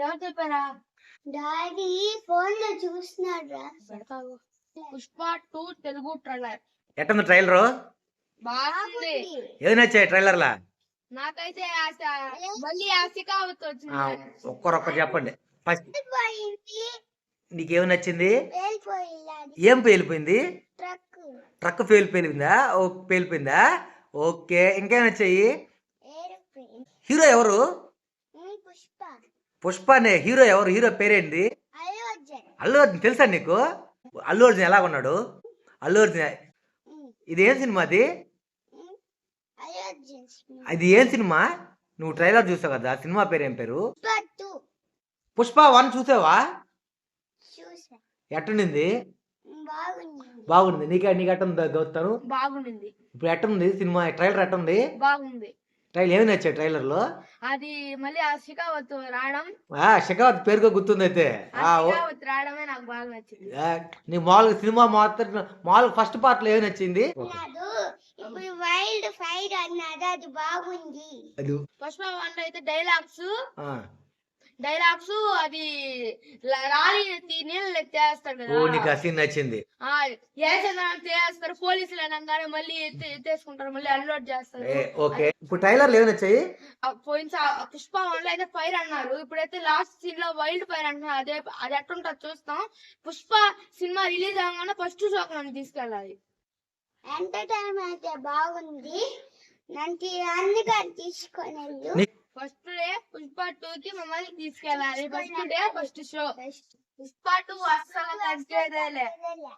ఎవరు చెప్పారా? డాడీ ఫోన్లో చూస్తున్నాడు పెడతావు పుష్ప టూ తెలుగు ట్రైలర్. ఎట్టుంది ట్రైలరు? బాగుంది. ఏది నచ్చాయి ట్రైలర్లా? నాకైతే ఆశ మళ్ళీ ఆశకావత్ ఆ, వచ్చింది ఒక్కరొక్కరు చెప్పండి. ఫస్ట్ నీకేమి నచ్చింది? ఏం పేలిపోయింది? ట్రక్ ఫెయిల్ పేలిపోయిందా? ఓ పేలిపోయిందా? ఓకే ఇంకేం నచ్చాయి? ఏరోప్లేన్. హీరో ఎవరు? పుష్ప అనే హీరో ఎవరు? హీరో పేరేంటి అల్లు అర్జున్. తెలుసా నీకు? అల్లు అర్జున్ ఎలా ఉన్నాడు? అల్లు అర్జున్ ఇది ఏం సినిమా అది? ఏం సినిమా? నువ్వు ట్రైలర్ చూసావు కదా సినిమా పేరు ఏం పేరు? పుష్ప వన్ చూసావా? చూసా. ఎట్టుండింది? బాగుంది బాగుంది. నీకే నీకు ఎట్టుంది గౌతాను బాగుంది ఇప్పుడు ఎట్టుంది సినిమా? ట్రైలర్ ఎట్టుంది? బాగుంది. ట్రైలర్ ఏమి నచ్చాయి ట్రైలర్లో అది మళ్ళీ ఆశకావత్ రావడం. ఆ శకావత్ పేరుగా గుర్తుంది అయితే ఆ, ఆశకావత్ రావడమే నాకు బాగా నచ్చింది. ఆ, నీ మామూలుగా సినిమా మొత్తం మామూలుగా ఫస్ట్ పార్ట్లో ఏమి నచ్చింది? ఇప్పుడు వైల్డ్ ఫైర్ అన్నాడు అది బాగుంది. అది. పుష్ప వన్ అయితే డైలాగ్స్ ఆ. డైలాగ్స్ అది రాలి ఎత్తి నీళ్ళు ఓ కదా. నీకు ఆ సీన్ నచ్చింది. ఆ, వేసేదాన్ని చేస్తారు పోలీసులు అనగానే మళ్ళీ ఎత్తి ఎత్తేసుకుంటారు మళ్ళీ అన్లోడ్ చేస్తారు. ఏ, ఓకే. ఇప్పుడు ట్రైలర్లు ఏమి నచ్చాయి ఆ, పోయిన సా- పుష్ప వన్లో అయితే ఫైర్ అన్నారు. ఇప్పుడైతే లాస్ట్ సీన్లో వైల్డ్ ఫైర్ అంటున్నారు. అదే అది ఎట్టుంటది చూస్తాం. పుష్ప సినిమా రిలీజ్ అవగానే ఫస్ట్ షోక్ నన్ను తీసుకెళ్ళాలి. ఎంటర్టైన్మెంట్ అయితే బాగుంది. నన్ను అందుకని తీసుకొని వెళ్ళు నీ- ఫస్ట్ డే పుష్ప టూ కి మమ్మల్ని తీసుకెళ్ళాలి first day first show First. Pushpa two అస్సలు తగ్గేదేలే వెళ్ళా.